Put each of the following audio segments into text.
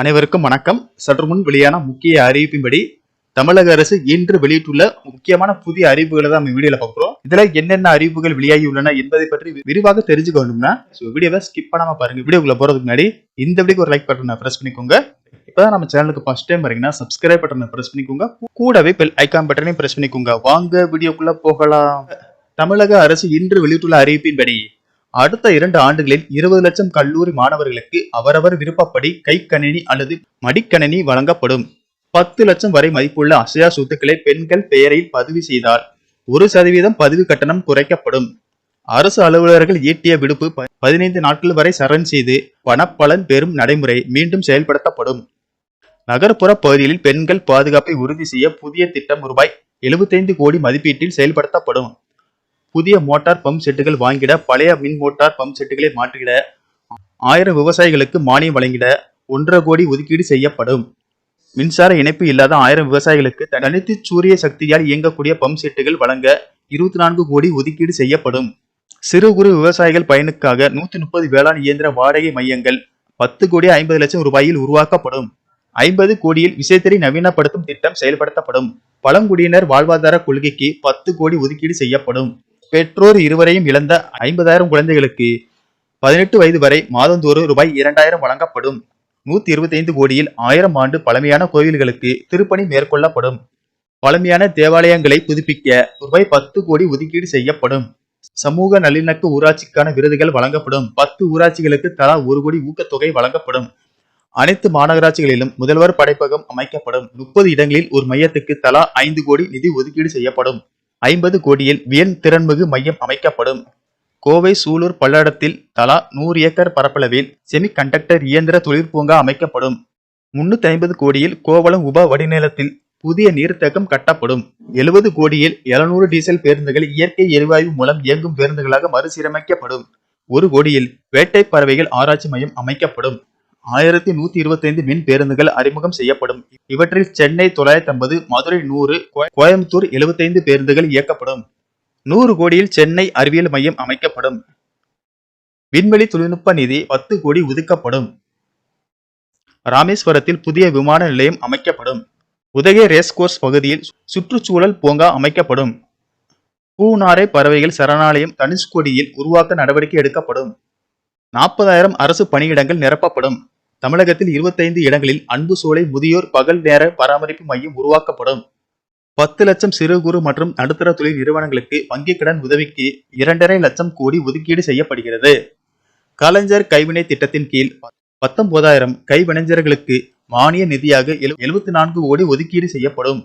அனைவருக்கும் வணக்கம். சற்று முன் வெளியான முக்கிய அறிவிப்பின்படி தமிழக அரசு இன்று வெளியிட்டுள்ள முக்கியமான புதிய அறிவிப்புகளை தான் நம்ம வீடியோல பார்க்குறோம் இதுல என்னென்ன அறிவிப்புகள் வெளியாகி உள்ளன என்பதை பற்றி விரிவாக தெரிஞ்சுக்கணும்னா வீடியோவை ஸ்கிப் பண்ணாம பாருங்க. வீடியோக்குள்ள போறதுக்கு முன்னாடி இந்த வீடியோக்கு ஒரு லைக் பட்டனை பிரஸ் பண்ணிக்கோங்க. இப்பதான் நம்ம சேனலுக்கு ஃபர்ஸ்ட் டைம் வரீங்கன்னா சப்ஸ்கிரைப் பட்டனை பிரஸ் பண்ணிக்கோங்க. கூடவே பெல் ஐக்கான் பட்டனையும் பிரஸ் பண்ணிக்கோங்க. வாங்க வீடியோக்குள்ள போகலாம். தமிழக அரசு இன்று வெளியிட்டுள்ள அறிவிப்பின்படி அடுத்த இரண்டு ஆண்டுகளில் இருபது லட்சம் கல்லூரி மாணவர்களுக்கு அவரவர் விருப்பப்படி கைக்கணினி அல்லது மடிக்கணினி வழங்கப்படும். பத்து லட்சம் வரை மதிப்புள்ள அசையா சொத்துக்களை பெண்கள் பெயரில் பதிவு செய்தால் ஒரு சதவீதம் பதிவு கட்டணம் குறைக்கப்படும். அரசு அலுவலர்கள் ஈட்டிய விடுப்பு பதினைந்து நாட்கள் வரை சரண் செய்து பணப்பலன் பெறும் நடைமுறை மீண்டும் செயல்படுத்தப்படும். நகர்ப்புற பகுதிகளில் பெண்கள் பாதுகாப்பை உறுதி செய்ய புதிய திட்டம் ரூபாய் 75 கோடி மதிப்பீட்டில் செயல்படுத்தப்படும். புதிய மோட்டார் பம்ப் செட்டுகள் வாங்கிட பழைய மின் மோட்டார் பம்ப் செட்டுகளை மாற்றிட ஆயிரம் விவசாயிகளுக்கு மானியம் வழங்கிட ஒன்றரை கோடி ஒதுக்கீடு செய்யப்படும். மின்சார இணைப்பு இல்லாத ஆயிரம் விவசாயிகளுக்கு தனித்து சூரிய சக்தியால் இயங்கக்கூடிய பம்ப் செட்டுகள் வழங்க இருபத்தி நான்கு கோடி ஒதுக்கீடு செய்யப்படும். சிறு குறு விவசாயிகள் பயனுக்காக நூத்தி முப்பது வேளாண் இயந்திர வாடகை மையங்கள் பத்து கோடி ஐம்பது லட்சம் ரூபாயில் உருவாக்கப்படும். ஐம்பது கோடியில் விசைத்தறி நவீனப்படுத்தும் திட்டம் செயல்படுத்தப்படும். பழங்குடியினர் வாழ்வாதார கொள்கைக்கு பத்து கோடி ஒதுக்கீடு செய்யப்படும். பெற்றோர் இருவரையும் இழந்த ஐம்பதாயிரம் குழந்தைகளுக்கு பதினெட்டு வயது வரை மாதந்தோறும் ரூபாய் இரண்டாயிரம் வழங்கப்படும். நூத்தி இருபத்தி ஐந்து கோடியில் ஆயிரம் ஆண்டு பழமையான கோயில்களுக்கு திருப்பணி மேற்கொள்ளப்படும். பழமையான தேவாலயங்களை புதுப்பிக்க ரூபாய் பத்து கோடி ஒதுக்கீடு செய்யப்படும். சமூக நல்லிணக்க ஊராட்சிக்கான விருதுகள் வழங்கப்படும். பத்து ஊராட்சிகளுக்கு தலா ஒரு கோடி ஊக்கத்தொகை வழங்கப்படும். அனைத்து மாநகராட்சிகளிலும் முதல்வர் படைப்பகம் அமைக்கப்படும். முப்பது இடங்களில் ஒரு மையத்துக்கு தலா ஐந்து கோடி நிதி ஒதுக்கீடு செய்யப்படும். ஐம்பது கோடியில் வியன் திறன்மிகு மையம் அமைக்கப்படும். கோவை சூலூர் பல்லடத்தில் தலா நூறு ஏக்கர் பரப்பளவில் செமி கண்டக்டர் இயந்திர தொழிற்பூங்கா அமைக்கப்படும். முன்னூத்தி ஐம்பது கோடியில் கோவளம் உப வடிநிலத்தில் புதிய நீர்த்தேக்கம் கட்டப்படும். எழுபது கோடியில் 700 டீசல் பேருந்துகள் இயற்கை எரிவாயு மூலம் இயங்கும் பேருந்துகளாக மறுசீரமைக்கப்படும். ஒரு கோடியில் வேட்டை பறவைகள் ஆராய்ச்சி மையம் அமைக்கப்படும். ஆயிரத்தி நூத்தி இருபத்தைந்து மின் பேருந்துகள் அறிமுகம் செய்யப்படும். இவற்றில் சென்னை தொள்ளாயிரத்தி ஐம்பது மதுரை நூறு கோயம்புத்தூர் 75 பேருந்துகள் இயக்கப்படும். நூறு கோடியில் சென்னை அறிவியல் மையம் அமைக்கப்படும். விண்வெளி தொழில்நுட்ப நிதி பத்து கோடி ஒதுக்கப்படும். ராமேஸ்வரத்தில் புதிய விமான நிலையம் அமைக்கப்படும். உதகை ரேஸ்கோர்ஸ் பகுதியில் சுற்றுச்சூழல் பூங்கா அமைக்கப்படும். பூநாரை பறவைகள் சரணாலயம் தனுஷ்கோடியில் உருவாக்க நடவடிக்கை எடுக்கப்படும். நாற்பதாயிரம் அரசு பணியிடங்கள் நிரப்பப்படும். தமிழகத்தில் 25 இடங்களில் அன்பு சோலை முதியோர் பகல் நேர பராமரிப்பு மையம் உருவாக்கப்படும். பத்து லட்சம் சிறு குறு மற்றும் நடுத்தர தொழில் நிறுவனங்களுக்கு வங்கிக் கடன் உதவிக்கு இரண்டரை லட்சம் கோடி ஒதுக்கீடு செய்யப்படுகிறது. கலைஞர் கைவினை திட்டத்தின் கீழ் பத்தொன்பதாயிரம் கைவினைஞர்களுக்கு மானிய நிதியாக எழுபத்தி நான்கு கோடி ஒதுக்கீடு செய்யப்படும்.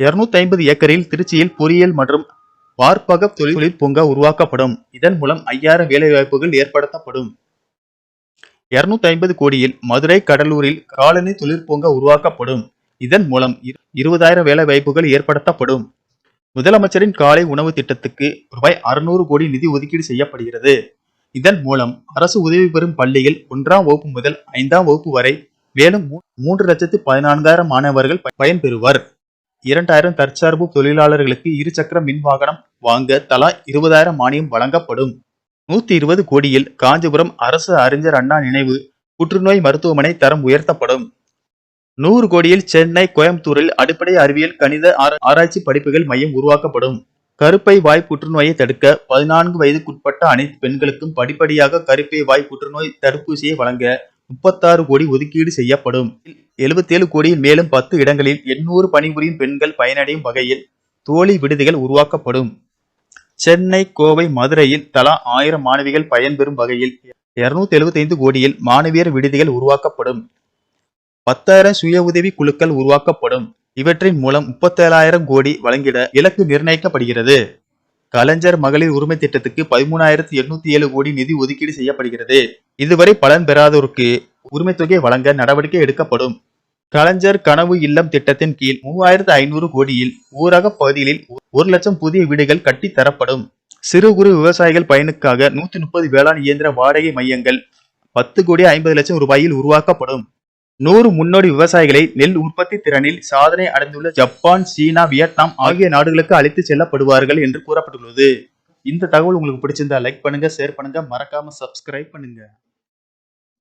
250 ஐம்பது ஏக்கரில் திருச்சியில் பொறியியல் மற்றும் வார்ப்பக தொழில் பூங்கா உருவாக்கப்படும். இதன் மூலம் ஐயாயிரம் வேலைவாய்ப்புகள் ஏற்படுத்தப்படும். 250 ஐம்பது கோடியில் மதுரை கடலூரில் காலனி தொழிற்பூங்கா உருவாக்கப்படும். இதன் மூலம் இரு- இருபதாயிரம் வேலை வாய்ப்புகள் ஏற்படுத்தப்படும். முதலமைச்சரின் காலை உணவு திட்டத்துக்கு ரூபாய் அறுநூறு கோடி நிதி ஒதுக்கீடு செய்யப்படுகிறது. இதன் மூலம் அரசு உதவி பெறும் பள்ளியில் ஒன்றாம் வகுப்பு முதல் ஐந்தாம் வகுப்பு வரை மேலும் மூ- மூன்று லட்சத்து பதினான்காயிரம் மாணவர்கள் பயன்பெறுவர் இரண்டாயிரம் தற்சார்பு தொழிலாளர்களுக்கு இருசக்கர மின் வாகனம் வாங்க தலா இருபதாயிரம் மானியம் வழங்கப்படும். நூத்தி இருபது கோடியில் காஞ்சிபுரம் அரசு அறிஞர் அண்ணா நினைவு. புற்றுநோய் மருத்துவமனை தரம் உயர்த்தப்படும். நூறு கோடியில் சென்னை கோயம்புத்தூரில் அடிப்படை அறிவியல் கணித ஆராய்ச்சி படிப்புகள் மையம் உருவாக்கப்படும். கருப்பை வாய் புற்றுநோயை தடுக்க பதினான்கு வயதுக்குட்பட்ட அனைத்து பெண்களுக்கும் படிப்படியாக கருப்பை வாய் புற்றுநோய் தடுப்பூசியை வழங்க முப்பத்தாறு கோடி ஒதுக்கீடு செய்யப்படும். 77 கோடியில் மேலும் பத்து இடங்களில் எண்ணூறு பணிபுரியும் பெண்கள் பயனடையும் வகையில் தோழி விடுதிகள் உருவாக்கப்படும். சென்னை கோவை மதுரையில் தலா ஆயிரம் மாணவிகள் பயன்பெறும் வகையில் 275 கோடியில் மாணவியர் விடுதிகள் உருவாக்கப்படும். பத்தாயிரம் சுய உதவி குழுக்கள் உருவாக்கப்படும். இவற்றின் மூலம் முப்பத்தேழாயிரம் கோடி வழங்கிட இலக்கு நிர்ணயிக்கப்படுகிறது. கலைஞர் மகளிர் உரிமை திட்டத்துக்கு பதிமூணாயிரத்தி எண்ணூத்தி ஏழு கோடி நிதி ஒதுக்கீடு செய்யப்படுகிறது. இதுவரை பலன் பெறாதோருக்கு உரிமை தொகை வழங்க நடவடிக்கை எடுக்கப்படும். கலைஞர் கனவு இல்லம் திட்டத்தின் கீழ் மூவாயிரத்து ஐநூறு கோடியில் ஊரக பகுதிகளில் ஒரு லட்சம் புதிய வீடுகள் கட்டி தரப்படும். சிறு குறு விவசாயிகள் பயனுக்காக நூத்தி முப்பது வேளாண் இயந்திர வாடகை மையங்கள் பத்து கோடி ஐம்பது லட்சம் ரூபாயில் உருவாக்கப்படும். நூறு முன்னோடி விவசாயிகளை நெல் உற்பத்தி திறனில் சாதனை அடைந்துள்ள ஜப்பான் சீனா வியட்நாம் ஆகிய நாடுகளுக்கு அழைத்து செல்லப்படுவார்கள் என்று கூறப்பட்டுள்ளது. இந்த தகவல் உங்களுக்கு பிடிச்சிருந்தா லைக் பண்ணுங்க ஷேர் பண்ணுங்க. மறக்காம சப்ஸ்கிரைப் பண்ணுங்க.